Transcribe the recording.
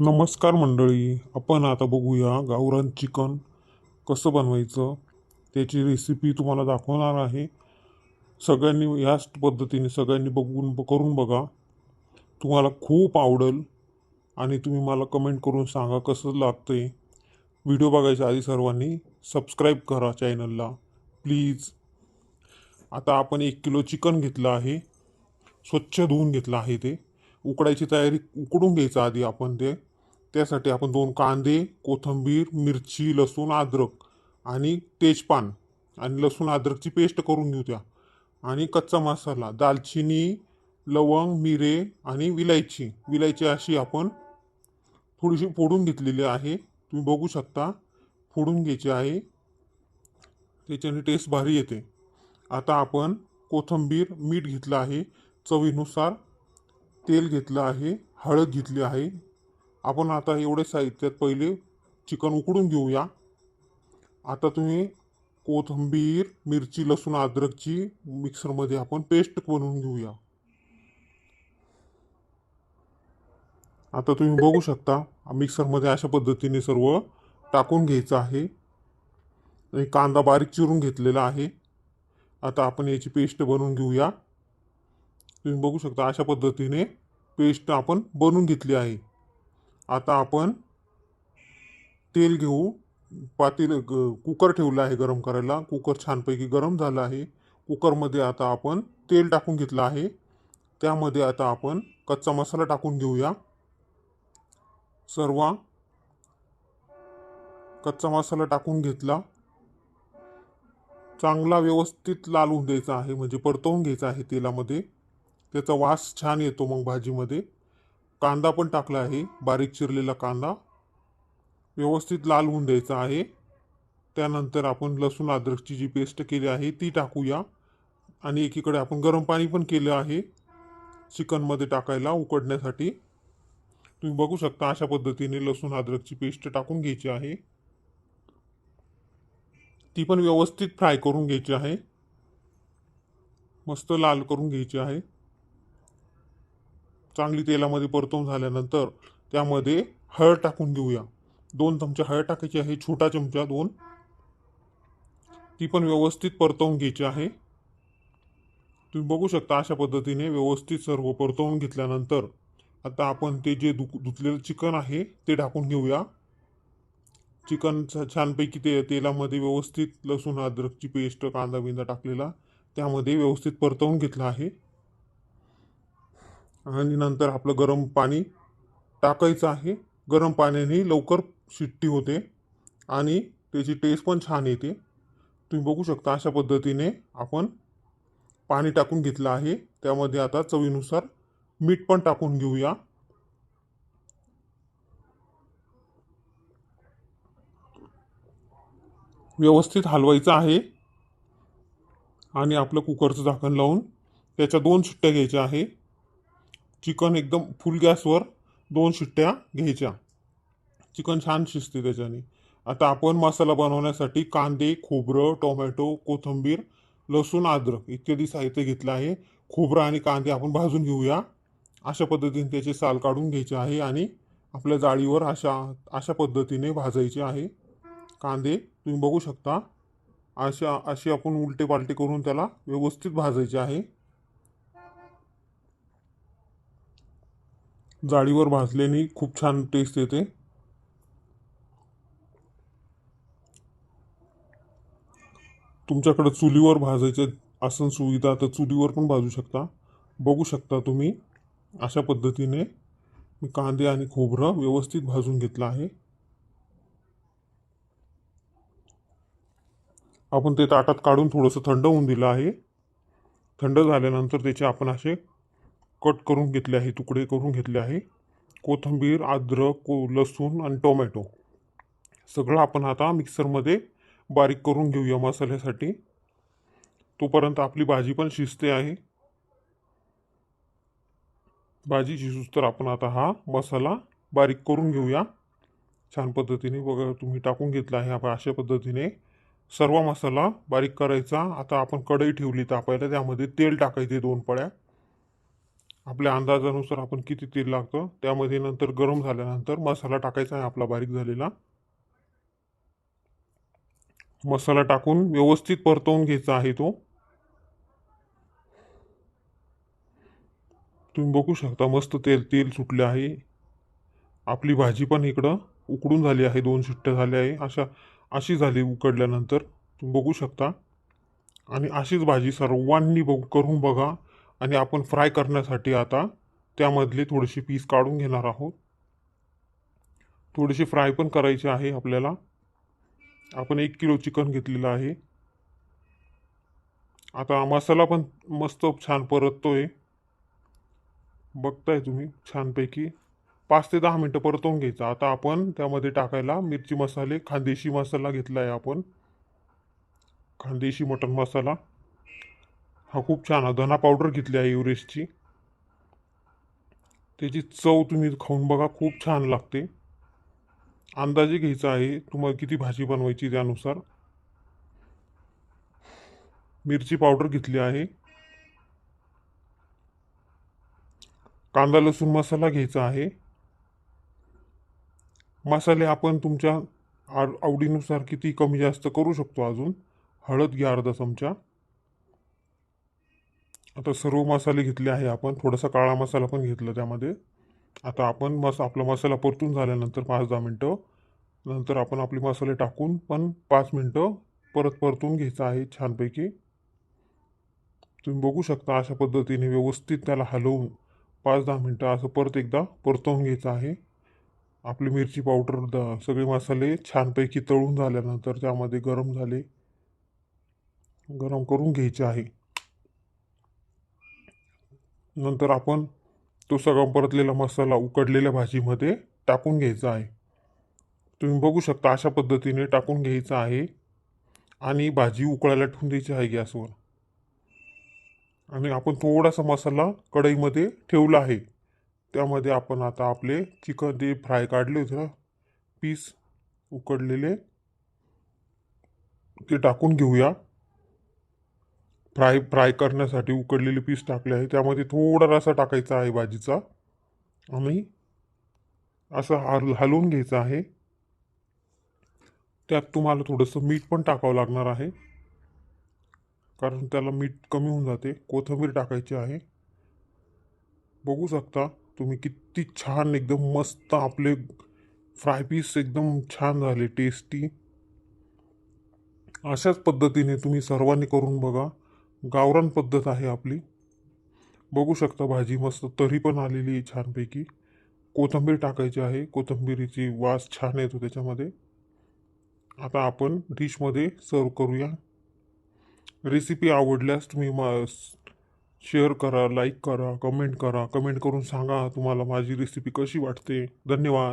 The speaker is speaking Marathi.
नमस्कार मंडळी आपण आता बघूया गावरान चिकन कसं बनवायचं त्याची रेसिपी तुम्हाला दाखवणार आहे. सगळ्यांनी ह्याच पद्धतीने सगळ्यांनी बघून करून बघा. तुम्हाला खूप आवडेल आणि तुम्ही मला कमेंट करून सांगा कसं लागतंय. व्हिडिओ बघायच्या आधी सर्वांनी सबस्क्राईब करा चॅनलला प्लीज आता आपण एक किलो चिकन घेतलं आहे. स्वच्छ धुवून घेतलं आहे ते. उकडायची तयारी उकडून घ्यायचं आधी आपण ते. त्यासाठी आपण दोन कांदे कोथिंबीर मिरची लसूण अद्रक आणि तेजपान आणि लसूण अद्रकची पेस्ट करून घेऊ त्या आणि कच्चा मसाला दालचिनी लवंग मिरे आणि विलायची. विलायची अशी आपण थोडीशी फोडून घेतलेली आहे. तुम्ही बघू शकता फोडून घ्यायची आहे. त्याच्याने टेस्ट भारी येते. आता आपण कोथिंबीर मीठ घेतलं आहे. चवीनुसार तेल घेतलं आहे. हळद घेतली आहे. आपण आता एवढे साहित्यात पहिले चिकन उकडून घेऊया. आता तुम्ही कोथिंबीर मिरची लसूण अद्रकची मिक्सरमध्ये आपण पेस्ट बनवून घेऊया. आता तुम्ही बघू शकता मिक्सरमध्ये अशा पद्धतीने सर्व टाकून घ्यायचं आहे. कांदा बारीक चिरून घेतलेला आहे. आता आपण याची पेस्ट बनवून घेऊया. तुम्ही बघू शकता अशा पद्धतीने पेस्ट आपण बनवून घेतली आहे. आता आपण तेल घेऊ. पातेल ग- कुकर ठेवलं आहे गरम करायला. कुकर छानपैकी गरम झालं आहे. कुकरमध्ये आता आपण तेल टाकून घेतलं आहे. त्यामध्ये आता आपण कच्चा मसाला टाकून घेऊया. सर्व कच्चा मसाला टाकून घेतला. चांगला व्यवस्थित लाल होऊन द्यायचा आहे. म्हणजे परतवून घ्यायचा आहे तेलामध्ये. त्याचा वास छान येतो मग भाजीमध्ये. कांदा पण टाकला आहे. बारीक चिरलेला कांदा. व्यवस्थित लाल होऊन द्यायचा आहे. त्यानंतर आपण लसूण अद्रकची जी पेस्ट केली आहे ती टाकूया. आणि एकीकडे आपण गरम पाणी पण केलं आहे. चिकनमध्ये टाकायला उकडण्यासाठी. तुम्ही बघू शकता अशा पद्धतीने लसूण अद्रकची पेस्ट टाकून घ्यायची आहे. ती पण व्यवस्थित फ्राय करून घ्यायची आहे. मस्त लाल करून घ्यायची आहे. चांगली तेलामध्ये परतवून झाल्यानंतर त्यामध्ये हळद टाकून घेऊया. दोन चमचे हळद टाकायची आहे छोटा चमचा दोन. ती पण व्यवस्थित परतवून घ्यायची आहे. तुम्ही बघू शकता अशा पद्धतीने व्यवस्थित सर्व परतवून घेतल्यानंतर आता आपण ते जे धु धुतलेलं चिकन आहे ते टाकून घेऊया. चिकन छानपैकी ते तेलामध्ये व्यवस्थित लसूण अद्रकची पेस्ट कांदा बिंदा टाकलेला त्यामध्ये व्यवस्थित परतवून घेतलं आहे. आणि नंतर आपलं गरम पाणी टाकायचं आहे. गरम पाण्याने लवकर शिट्टी होते आणि त्याची टेस्ट पण छान येते. तुम्ही बघू शकता अशा पद्धतीने आपण पाणी टाकून घेतलं आहे. त्यामध्ये आता चवीनुसार मीठ पण टाकून घेऊया. व्यवस्थित हलवायचं आहे. आणि आपलं कुकरचं झाकण लावून त्याच्या दोन सुट्ट्या घ्यायच्या आहे. चिकन एकदम फुल गॅसवर दोन शिट्ट्या घ्यायच्या. चिकन छान शिजते त्याच्याने. आता आपण मसाला बनवण्यासाठी कांदे खोबरं टोमॅटो कोथिंबीर लसूण अद्रक इत्यादी साहित्य घेतलं आहे. खोबरं आणि कांदे आपण भाजून घेऊया. अशा पद्धतीने त्याचे साल काढून घ्यायचे आहे आणि आपल्या जाळीवर अशा अशा पद्धतीने भाजायचे आहे. कांदे तुम्ही बघू शकता. अशा अशी आपण उलटे पालटे करून त्याला व्यवस्थित भाजायचे आहे. जाळीवर भाजल्याने खूप छान टेस्ट येते. तुमच्याकडं चुलीवर भाजायचे आसन सुविधा तर चुलीवर पण भाजू शकता. बघू शकता तुम्ही. अशा पद्धतीने मी कांदे आणि खोबरं व्यवस्थित भाजून घेतलं आहे. आपण ते ताटात काढून थोडंसं थंड होऊन दिलं आहे. थंड झाल्यानंतर त्याचे आपण असे कट करून घेतले आहे तुकडे करून घेतले आहे. कोथिंबीर अद्रक को लसूण आणि टोमॅटो. सगळं आपण आता मिक्सरमध्ये बारीक करून घेऊया मसाल्यासाठी. तोपर्यंत आपली भाजी पण शिजते आहे. भाजी शिजूस तर आपण आता हा मसाला बारीक करून घेऊया. छान पद्धतीने बघा तुम्ही टाकून घेतला आहे आपण अशा पद्धतीने. सर्व मसाला बारीक करायचा. आता आपण कढई ठेवली तापायला त्यामध्ये तेल टाकायचे दोन पळ्या. आपल्या अंदाजानुसार आपण किती तेल लागतं? त्यामध्ये नंतर गरम झाल्यानंतर मसाला टाकायचा आहे आपला बारीक झालेला. मसाला टाकून व्यवस्थित परतवून घ्यायचा आहे तो. तुम्ही बघू शकता मस्त तेल तेल सुटले आहे. आपली भाजी पण इकडं उकडून झाली आहे दोन शिट्ट्या झाल्या आहे. अशा अशी झाली उकडल्यानंतर. तुम्ही बघू शकता. आणि अशीच भाजी सर्वांनी बघ करून बघा. आणि आपण फ्राय करण्यासाठी आता त्यामधली थोडीशी पीस काढून घेणार आहोत. थोडीशी फ्राय पण करायची आहे आपल्याला. आपण एक किलो चिकन घेतलेलं आहे. आता मसाला पण मस्त छान परततोय. बघताय तुम्ही छानपैकी. पाच ते दहा मिनटं परतवून घ्यायचं. आता आपण त्यामध्ये टाकायला मिरची मसाले खानदेशी मसाला घेतला आहे आपण. खानदेशी मटन मसाला. हा खूप छान आहे. धना पावडर घेतली आहे एव्हरेस्टची त्याची चव तुम्ही खाऊन बघा खूप छान लागते. अंदाजे घ्यायचा आहे तुम्हाला किती भाजी बनवायची त्यानुसार. मिरची पावडर घेतली आहे. कांदा लसूण मसाला घ्यायचा आहे. मसाले आपण तुमच्या आवडीनुसार किती कमी जास्त करू शकतो अजून? हळद घ्या अर्धा चमचा. आता सर्व मसाले घेतले आहे आपण. थोडासा काळा मसाला पण घेतला त्यामध्ये. आता आपण मस आपला मसाला परतून झाल्यानंतर पाच दहा मिनटं. नंतर आपण आपले मसाले टाकून पण पाच मिनटं परत परतून घ्यायचं आहे छानपैकी. तुम्ही बघू शकता अशा पद्धतीने व्यवस्थित त्याला हलवून पाच दहा मिनटं असं परत एकदा परतवून घ्यायचं आहे. आपली मिरची पावडर द सगळे मसाले छानपैकी तळून झाल्यानंतर त्यामध्ये गरम झाले. गरम करून घ्यायचे आहे. नंतर आपण तो सगळा परतलेला मसाला उकडलेल्या भाजीमध्ये टाकून घ्यायचा आहे. तुम्ही बघू शकता अशा पद्धतीने टाकून घ्यायचं आहे आणि भाजी उकळायला ठेवून द्यायची आहे गॅसवर. आणि आपण थोडासा मसाला कढईमध्ये ठेवला आहे. त्यामध्ये आपण आता आपले चिकन ते फ्राय काढले होते ना. पीस उकडलेले ते टाकून घेऊया. फ्राय फ्राय करण्यासाठी उकडलेले पीस टाकले आहे. त्यामध्ये थोडा रसा टाकायचा आहे भाजीचा. आणि असं हल हलवून घ्यायचं आहे. त्यात तुम्हाला थोडंसं मीठ पण टाकावं लागणार आहे. कारण त्याला मीठ कमी होऊन जाते. कोथिंबीर टाकायची आहे. बघू शकता तुम्ही किती छान एकदम मस्त आपले फ्राय पीस एकदम छान झाले टेस्टी अशाच पद्धतीने तुम्ही सर्वांनी करून बघा. गावरान पद्धत आहे आपली. बघू शकता भाजी मस्त तरी पण आलेली आहे छानपैकी. कोथिंबीर टाकायची आहे कोथिंबीरीची वास छान येतो त्याच्यामध्ये. आता आपण डिशमध्ये सर्व करूया. रेसिपी आवडल्यास तुम्ही मा शेअर करा लाईक करा कमेंट करा. कमेंट करून सांगा तुम्हाला माझी रेसिपी कशी वाटते. धन्यवाद.